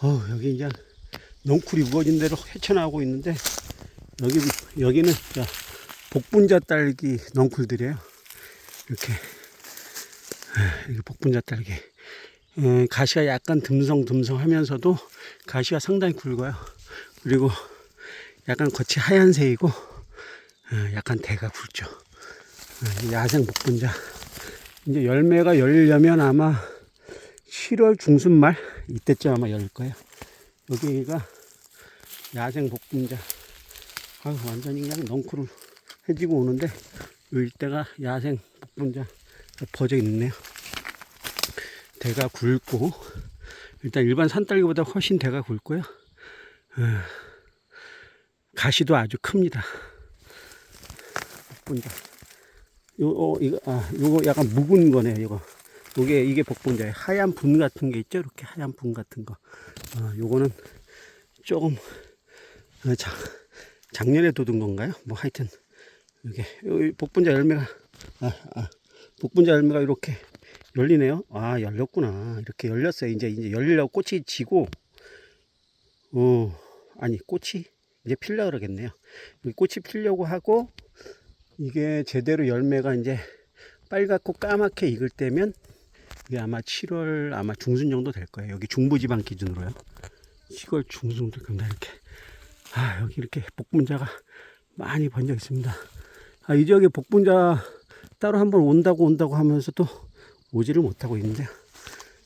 어, 여기 이제 넝쿨이 우거진 대로 헤쳐나오고 있는데 여기 여기는 자, 복분자 딸기 넝쿨들이에요. 이렇게 아, 이게 복분자 딸기. 에, 가시가 약간 듬성듬성하면서도 가시가 상당히 굵어요. 그리고 약간 겉이 하얀색이고 어, 약간 대가 굵죠. 야생 복분자. 이제 열매가 열려면 아마 7월 중순 말 이때쯤 아마 열릴 거예요. 여기가 야생 복분자. 아, 완전히 그냥 넝쿨을 해지고 오는데 요 일대가 야생 복분자 퍼져 있네요. 대가 굵고 일단 일반 산딸기보다 훨씬 대가 굵고요. 어, 가시도 아주 큽니다. 복분자. 요, 어, 이거, 아, 요거 약간 묵은 거네요, 이거. 요게, 이게 복분자예요. 하얀 분 같은 게 있죠? 이렇게 하얀 분 같은 거. 어, 요거는 조금, 어, 작, 작년에 돋은 건가요? 뭐 하여튼, 이게, 요 복분자 열매가, 아, 아, 복분자 열매가 이렇게 열리네요. 아, 열렸구나. 이렇게 열렸어요. 이제, 이제 열리려고 꽃이 지고, 어, 아니, 꽃이 이제 필려 그러겠네요. 꽃이 피려고 하고, 이게 제대로 열매가 이제 빨갛고 까맣게 익을 때면 이게 아마 7월 아마 중순 정도 될 거예요. 여기 중부지방 기준으로요. 7월 중순 될 겁니다. 이렇게. 아, 여기 이렇게 복분자가 많이 번져 있습니다. 아, 이 지역에 복분자 따로 한번 온다고 온다고 하면서도 오지를 못하고 있는데요.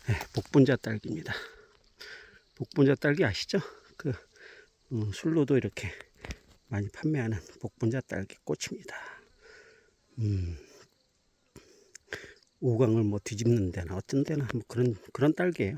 네, 복분자 딸기입니다. 복분자 딸기 아시죠? 그, 음, 술로도 이렇게 많이 판매하는 복분자 딸기 꽃입니다. 음, 오강을 뭐 뒤집는 데나 어떤 데나 뭐 그런 그런 딸기예요.